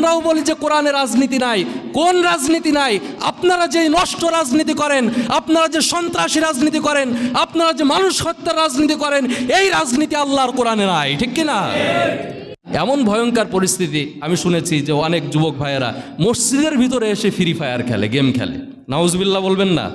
আমরাও বলি যে কোরআনে রাজনীতি নাই। কোন রাজনীতি নাই? আপনারা যে নষ্ট রাজনীতি করেন, আপনারা যে সন্ত্রাসী রাজনীতি করেন, আপনারা যে মানুষ হত্যার রাজনীতি করেন, এই রাজনীতি আল্লাহর কোরআনে নাই, ঠিক কি না এমন ভয়ঙ্কর পরিস্থিতি আমি শুনেছি যে অনেক যুবক ভাইয়েরা মসজিদের ভিতরে এসে ফ্রি ফায়ার খেলে গেম খেলে। নাউজবিল্লাহ বলবেন না?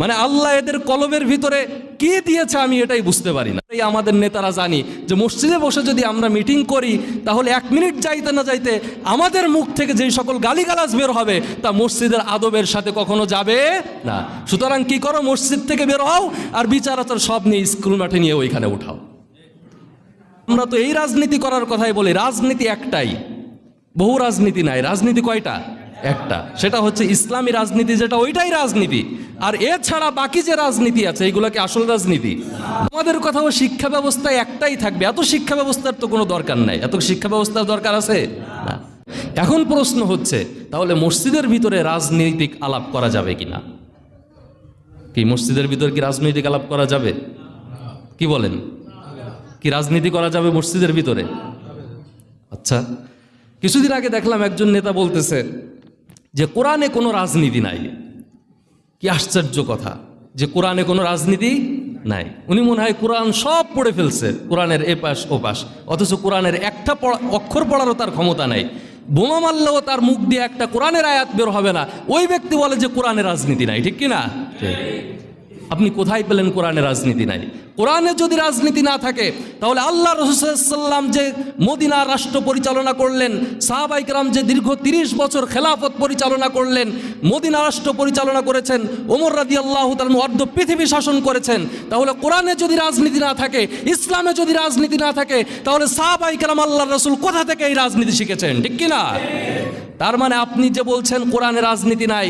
মানে আল্লাহ এদের কলবের ভিতরে কি দিয়েছে আমি এটাই বুঝতে পারি না। এই আমাদের নেতারা জানি যে মসজিদে বসে যদি আমরা মিটিং করি, তাহলে এক মিনিট যাইতে না যাইতে আমাদের মুখ থেকে যেই সকল গালিগালাজ বের হবে, তা মসজিদের আদবের সাথে কখনো যাবে না। সুতরাং কি করো, মসজিদ থেকে বের হও আর বিচার আচার সব নিয়ে স্কুল মাঠে নিয়ে ওইখানে উঠাও। আমরা তো এই রাজনীতি করার কথাই বলি, রাজনীতি একটাই। বহু রাজনীতি নাই, রাজনীতি কয়টা? একটা। সেটা হচ্ছে ইসলামী রাজনীতি, যেটা ওইটাই রাজনীতি। আর এছাড়া বাকি যে রাজনীতি আছে এইগুলোকে আসল রাজনীতি। আমাদের কথাও শিক্ষা ব্যবস্থা একটাই থাকবে। এত শিক্ষা ব্যবস্থার তো কোনো দরকার নাই। এত শিক্ষা ব্যবস্থার দরকার আছে? না। এখন প্রশ্ন হচ্ছে, তাহলে মসজিদের ভিতরে রাজনৈতিক আলাপ করা যাবে কিনা? কি মসজিদের ভিতরে কি রাজনৈতিক আলাপ করা যাবে? কি বলেন? কি রাজনীতি করা যাবে মসজিদের ভিতরে? আচ্ছা কিছুদিন আগে দেখলাম একজন নেতা বলতেছে যে, কোরআনে কোনো রাজনীতি নাই। কি আশ্চর্য কথা যে কোরআনে কোনো রাজনীতি নাই। উনি মনে হয় কোরআন সব পড়ে ফেলছে, কোরআনের এ পাশ ও পাশ অথচ কোরআনের একটা অক্ষর পড়ারও তার ক্ষমতা নাই। বোমা মারলেও তার মুখ দিয়ে একটা কোরআনের আয়াত বের হবে না। ওই ব্যক্তি বলে যে কোরআনের রাজনীতি নাই, ঠিক কি না? আপনি কোথায় পেলেন কোরআনে রাজনীতি নাই? কোরআনে যদি রাজনীতি না থাকে, তাহলে আল্লাহ রসুল্লাম যে মদিনা রাষ্ট্র পরিচালনা করলেন সাহাবাইকরাম যে দীর্ঘ তিরিশ বছর খেলাফত পরিচালনা করলেন, মদিনা রাষ্ট্র পরিচালনা করেছেন, ওমর রাদি আল্লাহ তালন অর্ধ পৃথিবী শাসন করেছেন, তাহলে কোরআনে যদি রাজনীতি না থাকে, ইসলামে যদি রাজনীতি না থাকে, তাহলে সাহাবাইকরাম আল্লাহ রসুল কোথা থেকে এই রাজনীতি শিখেছেন? ঠিক কি না তার মানে আপনি যে বলছেন কোরআনে রাজনীতি নাই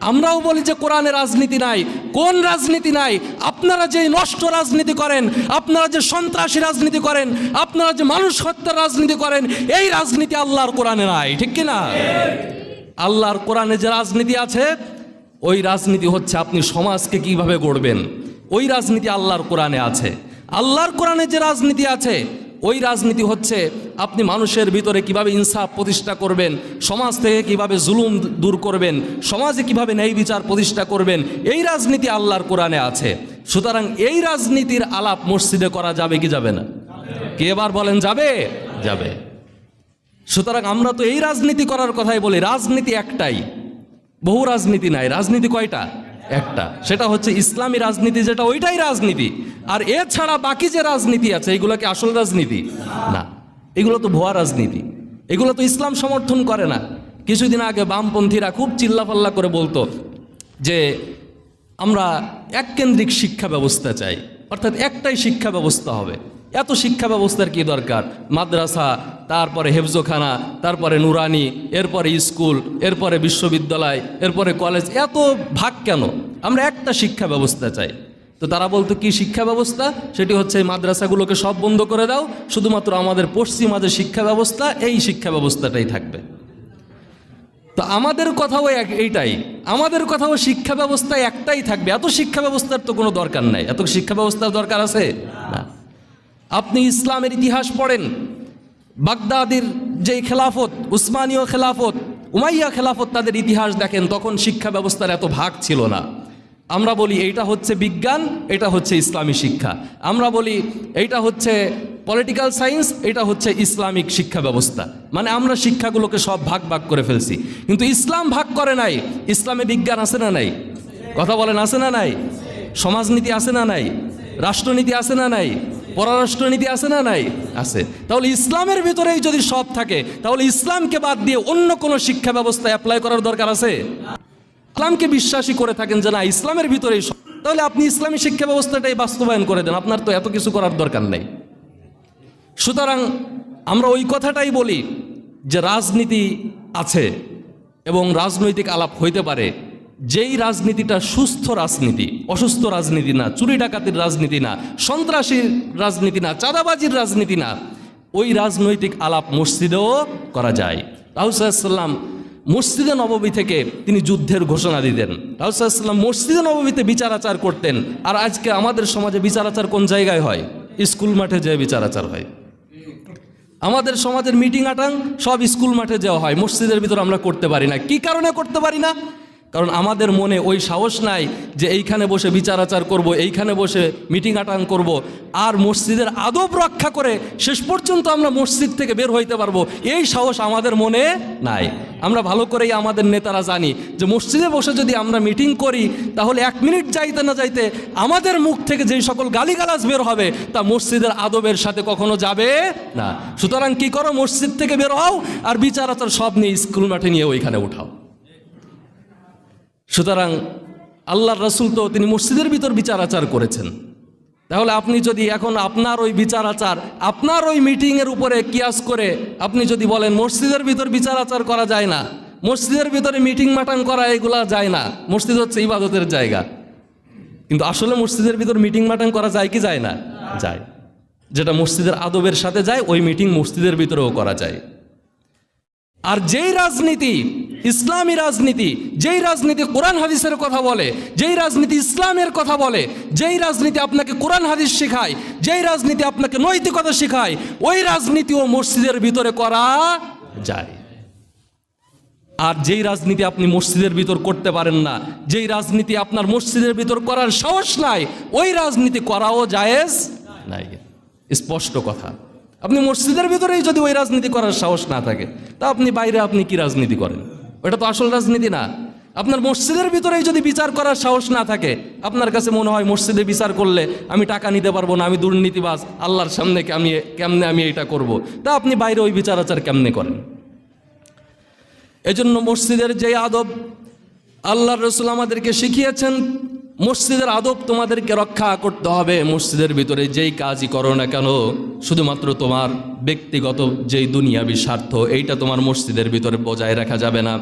আমরাও বলি যে কোরআনে রাজনীতি নাই। কোন রাজনীতি নাই? আপনারা যে নষ্ট রাজনীতি করেন, আপনারা যে সন্ত্রাসী রাজনীতি করেন, আপনারা যে মানুষ হত্যার রাজনীতি করেন, এই রাজনীতি আল্লাহর কোরআনে নাই, ঠিক কি না আল্লাহর কোরআনে যে রাজনীতি আছে, ওই রাজনীতি হচ্ছে আপনি সমাজকে কীভাবে গড়বেন? ওই রাজনীতি আল্লাহর কোরআনে আছে। আল্লাহর কোরআনে যে রাজনীতি আছে ওই রাজনীতি হচ্ছে, আপনি মানুষের ভিতরে কীভাবে ইনসাফ প্রতিষ্ঠা করবেন, সমাজ থেকে কীভাবে জুলুম দূর করবেন, সমাজে কীভাবে ন্যায় বিচার প্রতিষ্ঠা করবেন, এই রাজনীতি আল্লাহর কোরআনে আছে। সুতরাং এই রাজনীতির আলাপ মসজিদে করা যাবে কি যাবে না? কে এবার বলেন যাবে? যাবে। সুতরাং আমরা তো এই রাজনীতি করার কথাই বলি, রাজনীতি একটাই। বহু রাজনীতি নাই, রাজনীতি কয়টা? একটা। সেটা হচ্ছে ইসলামী রাজনীতি, যেটা ওইটাই রাজনীতি। আর এছাড়া বাকি যে রাজনীতি আছে এইগুলো কি আসল রাজনীতি? না। এগুলো তো ভুয়া রাজনীতি। এগুলো তো ইসলাম সমর্থন করে না। কিছুদিন আগে বামপন্থীরা খুব চিল্লাপাল্লা করে বলতো যে আমরা এককেন্দ্রিক শিক্ষা ব্যবস্থা চাই। অর্থাৎ একটাই শিক্ষা ব্যবস্থা হবে। এত শিক্ষা ব্যবস্থার কি দরকার? মাদ্রাসা, তারপরে হেফজোখানা, তারপরে নুরানি, এরপরে স্কুল, এরপরে বিশ্ববিদ্যালয়, এরপরে কলেজ, এত ভাগ কেন? আমরা একটা শিক্ষা ব্যবস্থা চাই। তো তারা বলতো, কি শিক্ষা ব্যবস্থা? সেটি হচ্ছে মাদ্রাসাগুলোকে সব বন্ধ করে দাও। শুধুমাত্র আমাদের পশ্চিমা যে শিক্ষা ব্যবস্থা, এই শিক্ষা ব্যবস্থাটাই থাকবে। তো আমাদের কথাও এইটাই। আমাদের কথাও শিক্ষা ব্যবস্থা একটাই থাকবে। এত শিক্ষা ব্যবস্থার তো কোনো দরকার নাই। এত শিক্ষা ব্যবস্থার দরকার আছে? না। আপনি ইসলামের ইতিহাস পড়েন। বাগদাদের যে খেলাফত, উসমানীয় খেলাফত, উমাইয়া খেলাফত তাদের ইতিহাস দেখেন, তখন শিক্ষা ব্যবস্থার এত ভাগ ছিল না। আমরা বলি এইটা হচ্ছে বিজ্ঞান, এটা হচ্ছে ইসলামী শিক্ষা। আমরা বলি এইটা হচ্ছে পলিটিক্যাল সায়েন্স এটা হচ্ছে ইসলামিক শিক্ষা ব্যবস্থা। মানে আমরা শিক্ষাগুলোকে সব ভাগ ভাগ করে ফেলছি। কিন্তু ইসলাম ভাগ করে নাই, ইসলামে বিজ্ঞান আছে না নাই? কথা বলেন, আছে না নাই? সমাজনীতি আছে না নাই? রাষ্ট্রনীতি আছে না নাই? পররাষ্ট্রনীতি আছে না নাই? আছে। তাহলে ইসলামের ভিতরেই যদি সব থাকে, তাহলে ইসলামকে বাদ দিয়ে অন্য কোনো শিক্ষা ব্যবস্থা অ্যাপ্লাই করার দরকার আছে? ইসলামকে বিশ্বাসী করে থাকেন যে না, ইসলামের ভিতরেই সব তাহলে আপনি ইসলামী শিক্ষা ব্যবস্থাটাই বাস্তবায়ন করে দেন, আপনার তো এত কিছু করার দরকার নেই। সুতরাং আমরা ওই কথাটাই বলি যে রাজনীতি আছে এবং রাজনৈতিক আলাপ হইতে পারে। যেই রাজনীতিটা সুস্থ রাজনীতি, অসুস্থ রাজনীতি না, চুরি ডাকাতির রাজনীতি না সন্ত্রাসীর রাজনীতি না, চাঁদাবাজির রাজনীতি না, ওই রাজনৈতিক আলাপ মসজিদেও করা যায়। রাহুসাল্লাম মসজিদে নবমী থেকে তিনি যুদ্ধের ঘোষণা দিতেন। রাহুসাল্লাম মসজিদে নবমীতে বিচারাচার করতেন। আর আজকে আমাদের সমাজে বিচারাচার কোন জায়গায় হয়? স্কুল মাঠে যেয়ে বিচারাচার হয়। আমাদের সমাজের মিটিং আটাং সব স্কুল মাঠে যাওয়া হয়। মসজিদের ভিতর আমরা করতে পারি না। কি কারণে করতে পারি না? কারণ আমাদের মনে ওই সাহস নাই যে এইখানে বসে বিচার আচার করব, এইখানে বসে মিটিং আটাং করব। আর মসজিদের আদব রক্ষা করে শেষ পর্যন্ত আমরা মসজিদ থেকে বের হইতে পারব। এই সাহস আমাদের মনে নাই। আমরা ভালো করেই আমাদের নেতারা জানি যে মসজিদে বসে যদি আমরা মিটিং করি, তাহলে এক মিনিট যাইতে না যাইতে আমাদের মুখ থেকে যেই সকল গালিগালাজ বের হবে, তা মসজিদের আদবের সাথে কখনো যাবে না। সুতরাং কি করো, মসজিদ থেকে বের হও আর বিচার আচার সব নিয়ে স্কুল মাঠে নিয়ে ওইখানে উঠাও। সুতরাং আল্লাহর রসুল তো তিনি মসজিদের ভিতর বিচার আচার করেছেন। তাহলে আপনি যদি এখন আপনার ওই বিচার আচার আপনার ওই মিটিংয়ের উপরে কিয়াস করে আপনি যদি বলেন মসজিদের ভিতর বিচার আচার করা যায় না, মসজিদের ভিতরে মিটিং মাটাং করা এগুলা যায় না, মসজিদ হচ্ছে ইবাদতের জায়গা। কিন্তু আসলে মসজিদের ভিতর মিটিং মাটাং করা যায় কি যায় না? যায়। যেটা মসজিদের আদবের সাথে যায়, ওই মিটিং মসজিদের ভিতরেও করা যায়। আর যেই রাজনীতি ইসলামী রাজনীতি, যেই রাজনীতি কোরআন হাদিসের কথা বলে, যেই রাজনীতি ইসলামের কথা বলে, যেই রাজনীতি আপনাকে কোরআন হাদিস শেখায়, যেই রাজনীতি আপনাকে নৈতিকতা শেখায়, ওই রাজনীতিও মসজিদের ভিতরে করা যায়। আর যেই রাজনীতি আপনি মসজিদের ভিতর করতে পারেন না, যেই রাজনীতি আপনার মসজিদের ভিতর করার সাহস নাই, ওই রাজনীতি করাও জায়েজ নাই। স্পষ্ট কথা। আপনি মসজিদের ভিতরেই যদি ওই রাজনীতি করার সাহস না থাকে, তা আপনি বাইরে আপনি কি রাজনীতি করেন? ওটা তো আসল রাজনীতি না। আপনার মসজিদের ভিতরেই যদি বিচার করার সাহস না থাকে, আপনার কাছে মনে হয় মসজিদে বিচার করলে আমি টাকা নিতে পারব না, আমি দুর্নীতিবাজ, আল্লাহর সামনে আমি কেমনে আমি এটা করব। তা আপনি বাইরে ওই বিচার আচার কেমনে করেন? এজন্য মসজিদের যে আদব আল্লাহর রসুল আমাদেরকে শিখিয়েছেন মসজিদের আদব তোমাদেরকে রক্ষা করতে হবে। মসজিদের ভিতরে যেই কাজই করো না কেন, শুধুমাত্র তোমার ব্যক্তিগত যেই দুনিয়াবি স্বার্থ, এইটা তোমার মসজিদের ভিতরে বজায় রাখা যাবে না।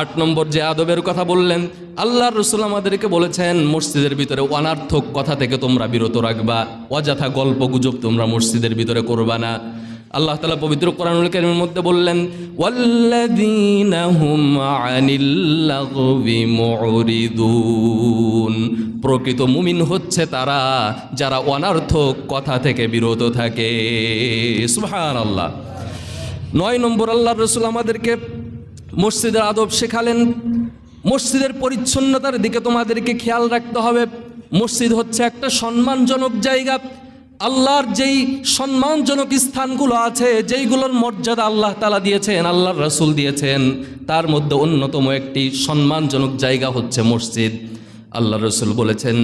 আট নম্বর যে আদবের কথা বললেন, আল্লাহর রসুল আমাদেরকে বলেছেন, মসজিদের ভিতরে অনার্থক কথা থেকে তোমরা বিরত রাখবা, অযথা গল্প গুজব তোমরা মসজিদের ভিতরে করবা না। আল্লাহ তালা পবিত্র কোরআনুল কারিমের মধ্যে বললেন প্রকৃত মুমিন হচ্ছে তারা যারা অনার্থক কথা থেকে বিরত থাকে। সুবহানাল্লাহ। নয় নম্বর আল্লাহ রসুল আমাদেরকে মসজিদের আদব শেখালেন। মসজিদের পরিচ্ছন্নতার দিকে তোমাদেরকে খেয়াল রাখতে হবে। মসজিদ হচ্ছে একটা সম্মানজনক জায়গা। আল্লাহর যেই সম্মানজনক স্থানগুলো আছে, যেইগুলোর মর্যাদা আল্লাহ তালা দিয়েছেন, আল্লাহর রসুল দিয়েছেন, তার মধ্যে অন্যতম একটি সম্মানজনক জায়গা হচ্ছে মসজিদ। আল্লাহ রসুল বলেছেন,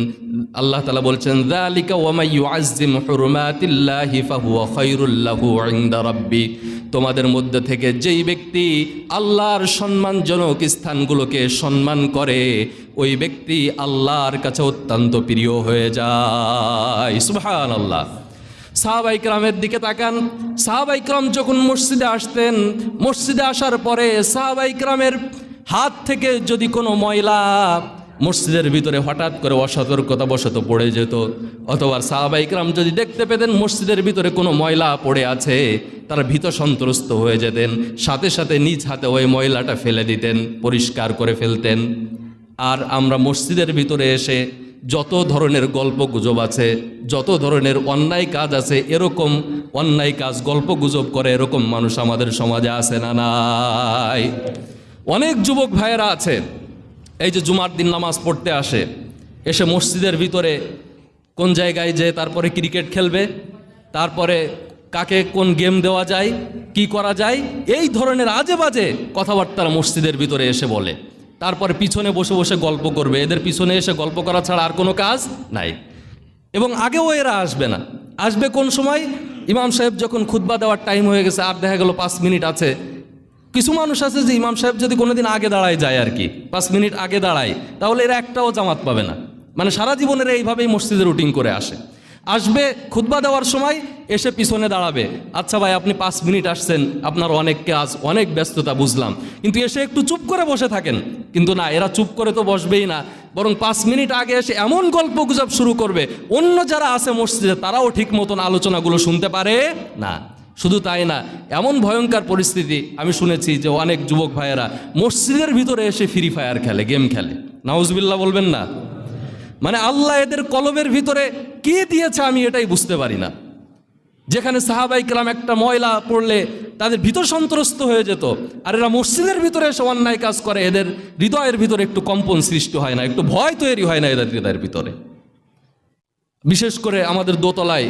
আল্লাহ তালা বলছেন দালিকা ওয়ামাইয়ু আজিম হুরমাতিল্লাহি ফাহুয়া খৈরুল্লাহু আইন্দা রাব্বি। তোমাদের মধ্যে থেকে যেই ব্যক্তি আল্লাহর সম্মানজনক স্থানগুলোকে সম্মান করে, ওই ব্যক্তি আল্লাহর কাছে অত্যন্ত প্রিয় হয়ে যায়। সুবহান আল্লাহ সাহাবাই ক্রামের দিকে তাকান। সাহাবাই ক্রাম যখন মসজিদে আসতেন, মসজিদে আসার পরে সাহাবাই ক্রামের হাত থেকে যদি কোনো ময়লা মসজিদের ভিতরে হঠাৎ করে অসতর্কতা বশত পড়ে যেত। অথবা সাহাবাইকরাম যদি দেখতে পেতেন মসজিদের ভিতরে কোনো ময়লা পড়ে আছে, তারা ভীত সন্ত্রস্ত হয়ে যেতেন। সাথে সাথে নিজ হাতে ওই ময়লাটা ফেলে দিতেন, পরিষ্কার করে ফেলতেন। আর আমরা মসজিদের ভিতরে এসে যত ধরনের গল্প গুজব আছে, যত ধরনের অন্যায় কাজ আছে, এরকম অন্যায় কাজ গল্প গুজব করে এরকম মানুষ আমাদের সমাজে আছে না নাই? অনেক যুবক ভাইয়েরা আছে এই যে জুমার দিন নামাজ পড়তে আসে, এসে মসজিদের ভিতরে কোন জায়গায় যে তারপরে ক্রিকেট খেলবে, তারপরে কাকে কোন গেম দেওয়া যায়, কি করা যায়, এই ধরনের আজে বাজে কথাবার্তা মসজিদের ভিতরে এসে বলে। তারপরে পিছনে বসে বসে গল্প করবে, এদের পিছনে এসে গল্প করা ছাড়া আর কোনো কাজ নাই। এবং আগেও এরা আসবে না। আসবে কোন সময়? ইমাম সাহেব যখন খুতবা দেওয়ার টাইম হয়ে গেছে, আর দেখা গেল পাঁচ মিনিট আছে কিছু মানুষ আছে যে ইমাম সাহেব যদি কোনোদিন আগে দাঁড়ায় যায় আর কি, পাঁচ মিনিট আগে দাঁড়ায়, তাহলে এরা একটাও জামাত পাবে না। মানে সারা জীবনের এইভাবেই মসজিদে রুটিন করে আসে। আসবে খুতবা দেওয়ার সময় এসে পিছনে দাঁড়াবে। আচ্ছা ভাই, আপনি পাঁচ মিনিট আসছেন, আপনার অনেক কাজ, অনেক ব্যস্ততা, বুঝলাম। কিন্তু এসে একটু চুপ করে বসে থাকেন। কিন্তু না, এরা চুপ করে তো বসবেই না। বরং পাঁচ মিনিট আগে এসে এমন গল্প গুজব শুরু করবে, অন্য যারা আছে মসজিদে, তারাও ঠিক মতন আলোচনাগুলো শুনতে পারে না। শুধু তাই না, এমন ভয়ঙ্কর পরিস্থিতি আমি শুনেছি যে অনেক যুবক ভাইয়েরা মসজিদের ভিতরে এসে ফ্রি ফায়ার খেলে গেম খেলে। নাউজবিল্লা বলবেন না। মানে আল্লাহ এদের কলবের ভিতরে কে দিয়েছে আমি এটাই বুঝতে পারি না। যেখানে সাহাবাই কালাম একটা ময়লা পড়লে তাদের ভিতর সন্ত্রস্ত হয়ে যেত, আর এরা মসজিদের ভিতরে এসে অন্যায় কাজ করে, এদের হৃদয়ের ভিতরে একটু কম্পন সৃষ্টি হয় না, একটু ভয় তৈরি হয় না এদের হৃদয়ের ভিতরে। বিশেষ করে আমাদের দোতলায়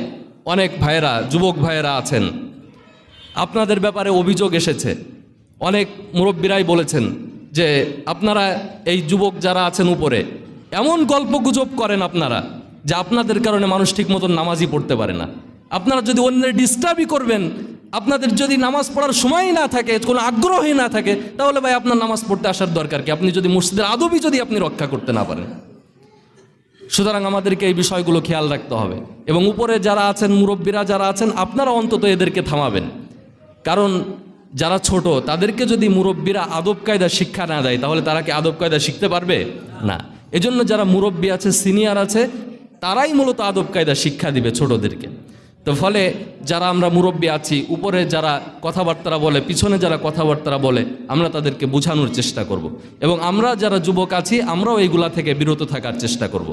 অনেক ভাইয়েরা, যুবক ভাইয়েরা আছেন। আপনাদের ব্যাপারে অভিযোগ এসেছে। অনেক মুরব্বীরাই বলেছেন যে, আপনারা এই যুবক যারা আছেন উপরে, এমন গল্প গুজব করেন আপনারা যে আপনাদের কারণে মানুষ ঠিক মতন নামাজই পড়তে পারে না। আপনারা যদি অন্যের ডিস্টার্বই করবেন, আপনাদের যদি নামাজ পড়ার সময়ই না থাকে, কোনো আগ্রহই না থাকে, তাহলে ভাই আপনার নামাজ পড়তে আসার দরকার কি? আপনি যদি মসজিদের আদবই যদি আপনি রক্ষা করতে না পারেন। সুতরাং আমাদেরকে এই বিষয়গুলো খেয়াল রাখতে হবে এবং উপরে যারা আছেন, মুরব্বীরা যারা আছেন, আপনারা অন্তত এদেরকে থামাবেন। কারণ যারা ছোট, তাদেরকে যদি মুরব্বীরা আদব কায়দা শিক্ষা না দেয়, তাহলে তারা কি আদব কায়দা শিখতে পারবে? না। এজন্য যারা মুরব্বী আছে, সিনিয়র আছে, তারাই মূলত আদব কায়দা শিক্ষা দিবে ছোটদেরকে। তো ফলে যারা আমরা মুরব্বী আছি, উপরে যারা কথাবার্তা বলে, পিছনে যারা কথাবার্তা বলে, আমরা তাদেরকে বোঝানোর চেষ্টা করব। এবং আমরা যারা যুবক আছি, আমরাও এইগুলা থেকে বিরত থাকার চেষ্টা করব।